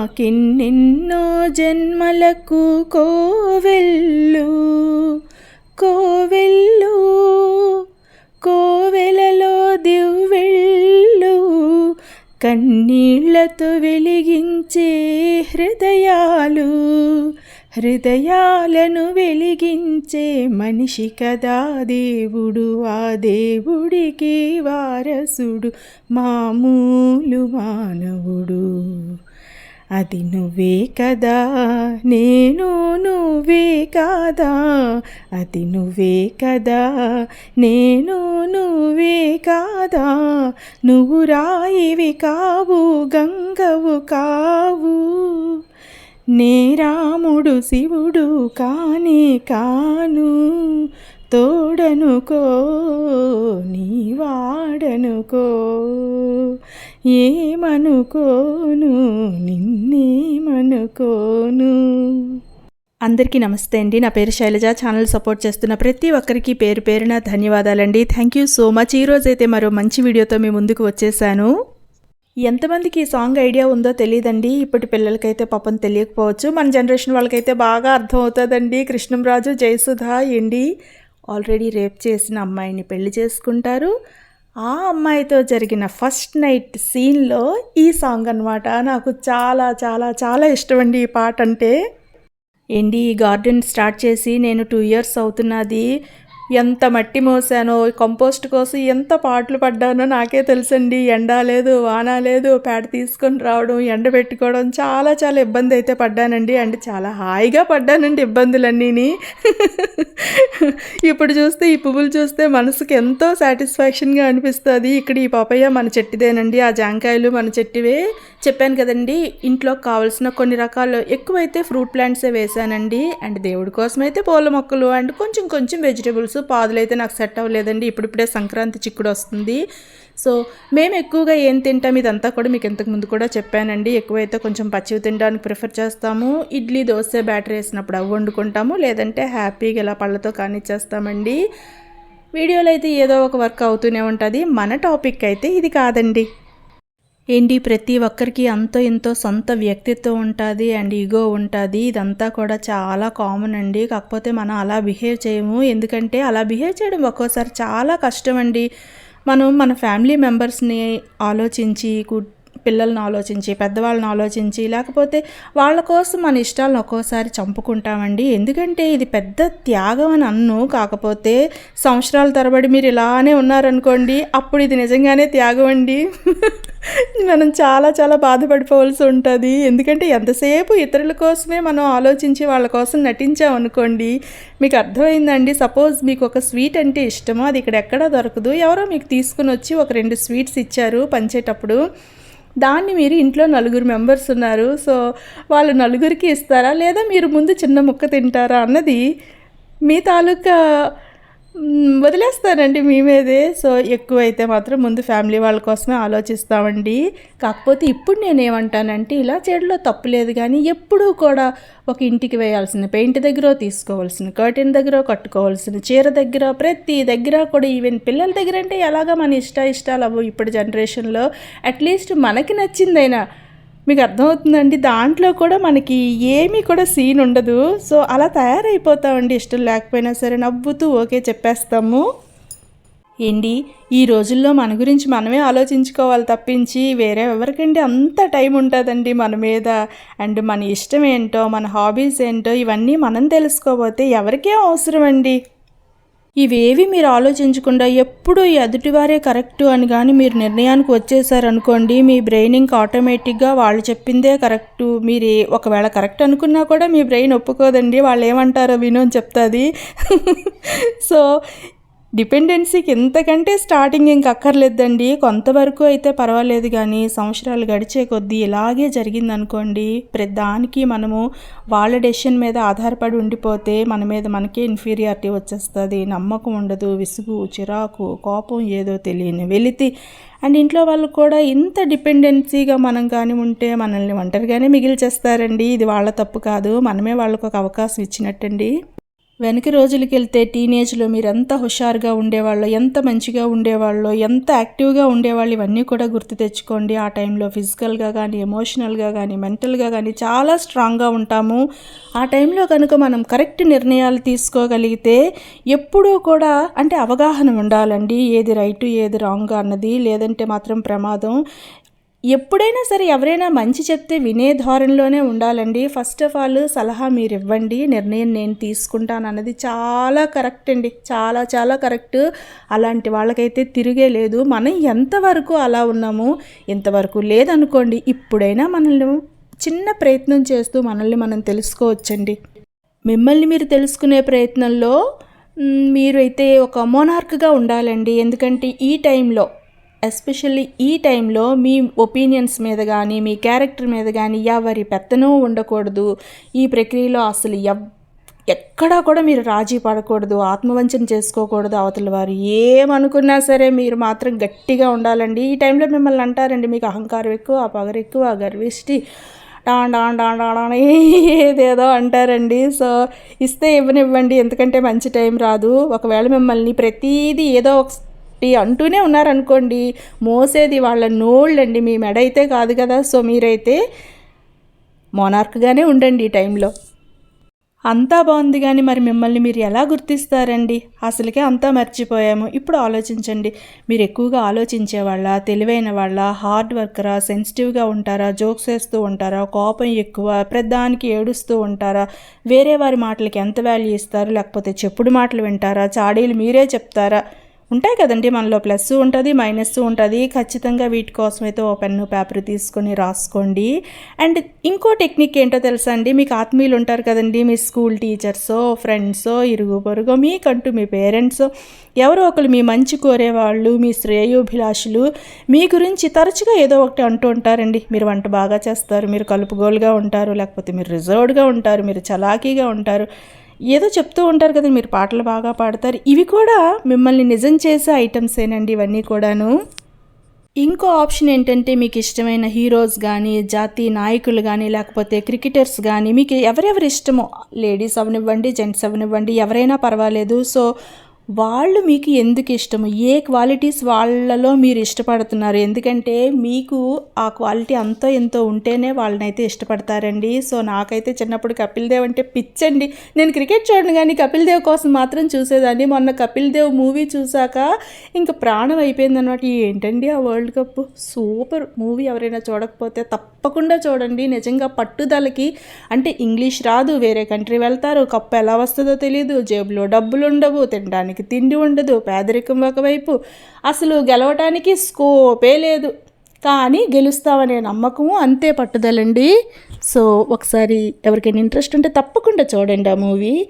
నాకెన్నెన్నో జన్మలకు కోవెల్లు కోవెల్లు కోవెలలో దివ్వెళ్ళు కన్నీళ్ళతో వెలిగించే హృదయాలు హృదయాలను వెలిగించే మనిషి కదా దేవుడు ఆ దేవుడికి వారసుడు మామూలు మానవుడు. అది నువ్వే కదా నేను నువ్వే కాదా? అది నువ్వే కదా నేను నువ్వే కాదా? నువ్వు రాయివి కావు గంగవు కావు. నే రాముడు శివుడు కానే కాను తోడనుకో నీ వాడనుకో. ఏమనుకోను? నిన్నేమనుకోను? అందరికీ నమస్తే అండి. నా పేరు శైలజ. ఛానల్ సపోర్ట్ చేస్తున్న ప్రతి ఒక్కరికి పేరు పేరున ధన్యవాదాలండి. థ్యాంక్ యూ సో మచ్ ఈరోజైతే మరో మంచి వీడియోతో మీ ముందుకు వచ్చేసాను. ఎంతమందికి ఈ సాంగ్ ఐడియా ఉందో తెలియదండి ఇప్పటి పిల్లలకైతే పాపం తెలియకపోవచ్చు. మన జనరేషన్ వాళ్ళకైతే బాగా అర్థం అవుతుందండి కృష్ణంరాజు జయసుధ ఎండి. ఆల్రెడీ రేప్ చేసిన అమ్మాయిని పెళ్ళి చేసుకుంటారు. ఆ అమ్మాయితో జరిగిన ఫస్ట్ నైట్ సీన్లో ఈ సాంగ్ అనమాట నాకు చాలా చాలా చాలా ఇష్టం అండి ఈ పాట అంటే ఏంటి ఈ గార్డెన్ స్టార్ట్ చేసి నేను టూ ఇయర్స్ అవుతున్నది. ఎంత మట్టి మోసానో కంపోస్ట్ కోసం ఎంత పాటలు పడ్డానో నాకే తెలుసండి. ఎండ లేదు వాన లేదు పేడ తీసుకొని రావడం ఎండ పెట్టుకోవడం చాలా చాలా ఇబ్బంది అయితే పడ్డానండి. అండ్ చాలా హాయిగా పడ్డానండి ఇబ్బందులన్నీని ఇప్పుడు చూస్తే ఈ పువ్వులు చూస్తే మనసుకి ఎంతో సాటిస్ఫాక్షన్గా అనిపిస్తుంది. ఇక్కడ ఈ పాపయ్య మన చెట్టుదేనండి. ఆ జాంకాయలు మన చెట్టువే. చెప్పాను కదండి ఇంట్లో కావాల్సిన కొన్ని రకాలు ఎక్కువైతే ఫ్రూట్ ప్లాంట్సే వేసానండి. అండ్ దేవుడి కోసం అయితే పూల మొక్కలు అండ్ కొంచెం కొంచెం వెజిటేబుల్స్ పాదులు అయితే నాకు సెట్ అవ్వలేదండి. ఇప్పుడిప్పుడే సంక్రాంతి చిక్కుడు వస్తుంది. సో మేము ఎక్కువగా ఏం తింటాం ఇదంతా కూడా మీకు ఇంతకుముందు కూడా చెప్పానండి. ఎక్కువైతే కొంచెం పచ్చివి తినడానికి ప్రిఫర్ చేస్తాము. ఇడ్లీ దోశ బ్యాటరీ వేసినప్పుడు అవి వండుకుంటాము. లేదంటే హ్యాపీగా ఇలా పళ్ళతో కానిచ్చేస్తామండి. వీడియోలో అయితే ఏదో ఒక వర్క్ అవుతూనే ఉంటుంది. మన టాపిక్ అయితే ఇది కాదండి. ఏంటి ప్రతి ఒక్కరికి అంతో ఎంతో సొంత వ్యక్తిత్వం ఉంటుంది అండ్ ఈగో ఉంటుంది. ఇదంతా కూడా చాలా కామన్ అండి. కాకపోతే మనం అలా బిహేవ్ చేయము. ఎందుకంటే అలా బిహేవ్ చేయడం ఒక్కోసారి చాలా కష్టం అండి మనం మన ఫ్యామిలీ మెంబర్స్ని ఆలోచించి కు- పిల్లల్ని ఆలోచించి పెద్దవాళ్ళని ఆలోచించి లేకపోతే వాళ్ళ కోసం మన ఇష్టాలను ఒక్కోసారి చంపుకుంటామండి. ఎందుకంటే ఇది పెద్ద త్యాగం అని అన్ను. కాకపోతే సంవత్సరాల తరబడి మీరు ఇలానే ఉన్నారనుకోండి అప్పుడు ఇది నిజంగానే త్యాగం అండి. మనం చాలా చాలా బాధపడిపోవాల్సి ఉంటుంది. ఎందుకంటే ఎంతసేపు ఇతరుల కోసమే మనం ఆలోచించి వాళ్ళ కోసం నటించామనుకోండి మీకు అర్థమైందండి? సపోజ్ మీకు ఒక స్వీట్ అంటే ఇష్టమో? అది ఇక్కడ ఎక్కడా దొరకదు. ఎవరో మీకు తీసుకుని వచ్చి ఒక రెండు స్వీట్స్ ఇచ్చారు పంచేటప్పుడు. దాన్ని మీరు ఇంట్లో నలుగురు మెంబర్స్ ఉన్నారు. సో వాళ్ళు నలుగురికి ఇస్తారా? లేదా మీరు ముందు చిన్న ముక్క తింటారా? అన్నది మీ తాలూకా వదిలేస్తానండి మేమేదే సో ఎక్కువైతే మాత్రం ముందు ఫ్యామిలీ వాళ్ళ కోసమే ఆలోచిస్తామండి. కాకపోతే ఇప్పుడు నేను ఏమంటానంటే ఇలా చేయడంలో తప్పు లేదు కానీ ఎప్పుడూ కూడా ఒక ఇంటికి వేయాల్సిన పెయింట్ దగ్గర తీసుకోవాల్సిన కర్టెన్ దగ్గర కట్టుకోవాల్సిన చీర దగ్గర ప్రతి దగ్గర కూడా ఈవెన్ పిల్లల దగ్గర అంటే ఎలాగా మన ఇష్ట ఇష్టాలు అవ్వవు ఇప్పుడు జనరేషన్లో అట్లీస్ట్ మనకి నచ్చిందైనా మీకు అర్థమవుతుందండి. దాంట్లో కూడా మనకి ఏమీ కూడా సీన్ ఉండదు. సో అలా తయారైపోతామండి ఇష్టం లేకపోయినా సరే. నవ్వుతూ ఓకే చెప్పేస్తాము. ఏంటి? ఈ రోజుల్లో మన గురించి మనమే ఆలోచించుకోవాలి తప్పించి వేరే ఎవరికండి అంత టైం ఉంటుందండి మన మీద. అండ్ మన ఇష్టం ఏంటో మన హాబీస్ ఏంటో ఇవన్నీ మనం తెలుసుకోపోతే ఎవరికేం అవసరం అండి ఇవేవి మీరు ఆలోచించకుండా ఎప్పుడు ఈ ఎదుటివారే కరెక్టు అని కానీ మీరు నిర్ణయానికి వచ్చేసారనుకోండి మీ బ్రెయిన్ ఇంకా ఆటోమేటిక్గా వాళ్ళు చెప్పిందే కరెక్టు. మీరు ఒకవేళ కరెక్ట్ అనుకున్నా కూడా మీ బ్రెయిన్ ఒప్పుకోదండి. వాళ్ళు ఏమంటారో విను అని చెప్తుంది. సో డిపెండెన్సీకి ఎంతకంటే స్టార్టింగ్ ఇంక అక్కర్లేదండి. కొంతవరకు అయితే పర్వాలేదు కానీ సంవత్సరాలు గడిచే కొద్దీ ఇలాగే జరిగిందనుకోండి. ప్రతి దానికి మనము వాళ్ళ డెసిషన్ మీద ఆధారపడి ఉండిపోతే మన మీద మనకే ఇన్ఫీరియారిటీ వచ్చేస్తుంది. నమ్మకం ఉండదు విసుగు చిరాకు కోపం ఏదో తెలియని వెళితే అండ్ ఇంట్లో వాళ్ళు కూడా ఇంత డిపెండెన్సీగా మనం కానీ ఉంటే మనల్ని ఒంటరిగానే మిగిల్చేస్తారండి. ఇది వాళ్ళ తప్పు కాదు. మనమే వాళ్ళకు ఒక అవకాశం ఇచ్చినట్టండి. వెనక రోజులకి వెళ్తే టీనేజ్లో మీరు ఎంత హుషారుగా ఉండేవాళ్ళో ఎంత మంచిగా ఉండేవాళ్ళో ఎంత యాక్టివ్గా ఉండేవాళ్ళు ఇవన్నీ కూడా గుర్తు తెచ్చుకోండి. ఆ టైంలో ఫిజికల్గా కానీ ఎమోషనల్గా కానీ మెంటల్గా కానీ చాలా స్ట్రాంగ్గా ఉంటాము. ఆ టైంలో కనుక మనం కరెక్ట్ నిర్ణయాలు తీసుకోగలిగితే ఎప్పుడూ కూడా అంటే అవగాహన ఉండాలండి. ఏది రైట్ ఏది రాంగ్ అన్నది లేదంటే మాత్రం ప్రమాదం. ఎప్పుడైనా సరే ఎవరైనా మంచి చెప్తే వినే ధోరణిలోనే ఉండాలండి. ఫస్ట్ ఆఫ్ ఆల్ సలహా మీరు ఇవ్వండి నిర్ణయం నేను తీసుకుంటాను అన్నది చాలా కరెక్ట్ అండి. చాలా చాలా కరెక్ట్. అలాంటి వాళ్ళకైతే తిరిగే లేదు. మనం ఎంతవరకు అలా ఉన్నాము ఇంతవరకు లేదనుకోండి ఇప్పుడైనా మనల్ని చిన్న ప్రయత్నం చేస్తూ మనల్ని మనం తెలుసుకోవచ్చండి. మిమ్మల్ని మీరు తెలుసుకునే ప్రయత్నంలో మీరైతే ఒక మోనార్క్గా ఉండాలండి. ఎందుకంటే ఈ టైంలో ఎస్పెషల్లీ ఈ టైంలో మీ ఒపీనియన్స్ మీద కానీ మీ క్యారెక్టర్ మీద కానీ ఎవరి పెత్తనూ ఉండకూడదు. ఈ ప్రక్రియలో అసలు ఎవ్ ఎక్కడా కూడా మీరు రాజీ పడకూడదు ఆత్మవంచన చేసుకోకూడదు అవతల వారు. ఏమనుకున్నా సరే మీరు మాత్రం గట్టిగా ఉండాలండి. ఈ టైంలో మిమ్మల్ని అంటారండి మీకు అహంకారం ఎక్కువ ఆ పగర ఎక్కువ ఆ గర్విష్టి. డాన్ డాన్ డాన్ డాన్ ఏదేదో అంటారండి. సో ఇస్తే ఇవ్వనివ్వండి. ఎందుకంటే మంచి టైం రాదు. ఒకవేళ మిమ్మల్ని ప్రతిదీ ఏదో ఒక ఒకటి అంటూనే ఉన్నారనుకోండి మోసేది వాళ్ళ నోళ్ళండి మీ మెడ అయితే కాదు కదా. సో మీరైతే మోనార్క్గానే ఉండండి ఈ టైంలో. అంతా బాగుంది కానీ మరి మిమ్మల్ని మీరు ఎలా గుర్తిస్తారండి? అసలుకే అంతా మర్చిపోయాము. ఇప్పుడు ఆలోచించండి. మీరు ఎక్కువగా ఆలోచించే వాళ్ళ తెలివైన వాళ్ళ హార్డ్ వర్కరా సెన్సిటివ్గా ఉంటారా జోక్స్ వేస్తూ ఉంటారా కోపం ఎక్కువ ప్రధానికి ఏడుస్తూ ఉంటారా వేరే వారి మాటలకి ఎంత వాల్యూ ఇస్తారు లేకపోతే చెప్పుడు మాటలు వింటారా చాడీలు మీరే చెప్తారా? ఉంటాయి కదండి మనలో. ప్లస్ ఉంటుంది మైనస్ ఉంటుంది. ఖచ్చితంగా వీటి కోసం అయితే ఓ పెన్ను పేపర్ తీసుకొని రాసుకోండి. అండ్ ఇంకో టెక్నిక్ ఏంటో తెలుసా అండి? మీకు ఆత్మీయులు ఉంటారు కదండి మీ స్కూల్ టీచర్సో ఫ్రెండ్సో ఇరుగు పొరుగో మీకంటూ మీ పేరెంట్స్ ఎవరో ఒకరు మీ మంచి కోరేవాళ్ళు మీ శ్రేయోభిలాషులు మీ గురించి తరచుగా ఏదో ఒకటి అంటూ ఉంటారండి. మీరు వంట బాగా చేస్తారు మీరు కలుపుగోలుగా ఉంటారు లేకపోతే మీరు రిజర్వ్డ్గా ఉంటారు మీరు చలాకీగా ఉంటారు. ఏదో చెప్తూ ఉంటారు కదా మీరు పాటలు బాగా పాడతారు. ఇవి కూడా మిమ్మల్ని నిజం చేసే ఐటమ్సేనండి ఇవన్నీ కూడాను. ఇంకో ఆప్షన్ ఏంటంటే మీకు ఇష్టమైన హీరోస్ కానీ జాతీయ నాయకులు కానీ లేకపోతే క్రికెటర్స్ కానీ మీకు ఎవరెవరు ఇష్టమో లేడీస్ అవనివ్వండి జెంట్స్ అవనివ్వండి ఎవరైనా పర్వాలేదు. సో వాళ్ళు మీకు ఎందుకు ఇష్టము? ఏ క్వాలిటీస్ వాళ్ళలో మీరు ఇష్టపడుతున్నారు? ఎందుకంటే మీకు ఆ క్వాలిటీ అంతో ఎంతో ఉంటేనే వాళ్ళనైతే ఇష్టపడతారండి. సో నాకైతే చిన్నప్పుడు కపిల్ దేవ్ అంటే పిచ్చండి. నేను క్రికెట్ చూడను కానీ కపిల్ దేవ్ కోసం మాత్రం చూసేదాన్ని. మొన్న కపిల్ దేవ్ మూవీ చూసాక ఇంకా ప్రాణం అయిపోయింది అనమాట ఏంటండి ఆ వరల్డ్ కప్ సూపర్ మూవీ ఎవరైనా చూడకపోతే తప్పకుండా చూడండి. నిజంగా పట్టుదలకి అంటే ఇంగ్లీష్ రాదు వేరే కంట్రీ వెళ్తారు. కప్పు ఎలా వస్తుందో తెలియదు జేబులో డబ్బులు ఉండవు తినడానికి తిండి ఉండదు పేదరికం ఒకవైపు. అసలు గెలవటానికి స్కోపే లేదు. కానీ గెలుస్తామనే నమ్మకము అంతే పట్టుదలండి. సో ఒకసారి ఎవరికైనా ఇంట్రెస్ట్ ఉంటే తప్పకుండా చూడండి ఆ మూవీ.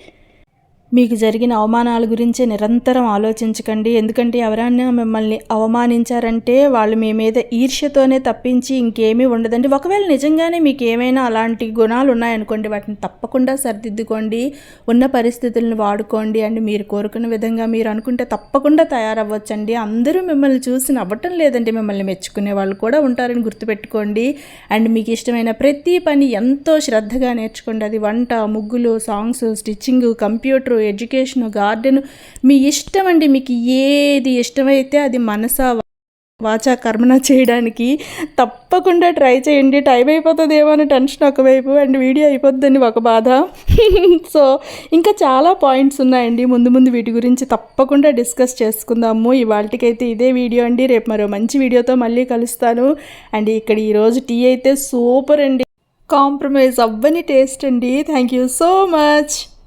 మీకు జరిగిన అవమానాల గురించి నిరంతరం ఆలోచించకండి. ఎందుకంటే ఎవరైనా మిమ్మల్ని అవమానించారంటే వాళ్ళు మీ మీద ఈర్ష్యతోనే తప్పించి ఇంకేమీ ఉండదండి. ఒకవేళ నిజంగానే మీకు ఏమైనా అలాంటి గుణాలు ఉన్నాయనుకోండి వాటిని తప్పకుండా సరిదిద్దుకోండి. ఉన్న పరిస్థితులను వాడుకోండి అండ్ మీరు కోరుకున్న విధంగా మీరు అనుకుంటే తప్పకుండా తయారవ్వచ్చండి. అందరూ మిమ్మల్ని చూసి నవ్వటం లేదండి. మిమ్మల్ని మెచ్చుకునే వాళ్ళు కూడా ఉంటారని గుర్తుపెట్టుకోండి. అండ్ మీకు ఇష్టమైన ప్రతి పని ఎంతో శ్రద్ధగా నేర్చుకోండి. అది వంట ముగ్గులు songs stitching computer education garden. మీ ఇష్టం అండి మీకు ఏది ఇష్టమైతే అది మనసా వాచా కర్మన చేయడానికి తప్పకుండా ట్రై చేయండి. టైం అయిపోతుందేమో అని టెన్షన్ ఒకవైపు అండ్ వీడియో అయిపోద్దని ఒక బాధ. సో ఇంకా చాలా పాయింట్స్ ఉన్నాయండి. ముందు ముందు వీటి గురించి తప్పకుండా డిస్కస్ చేసుకుందాము. ఇవాళకైతే ఇదే వీడియో అండి. రేపు మరో మంచి వీడియోతో మళ్ళీ కలుస్తాను. అండ్ ఇక్కడ ఈరోజు టీ అయితే సూపర్ అండి. కాంప్రమైజ్ అవ్వని టేస్ట్ అండి. Thank you so much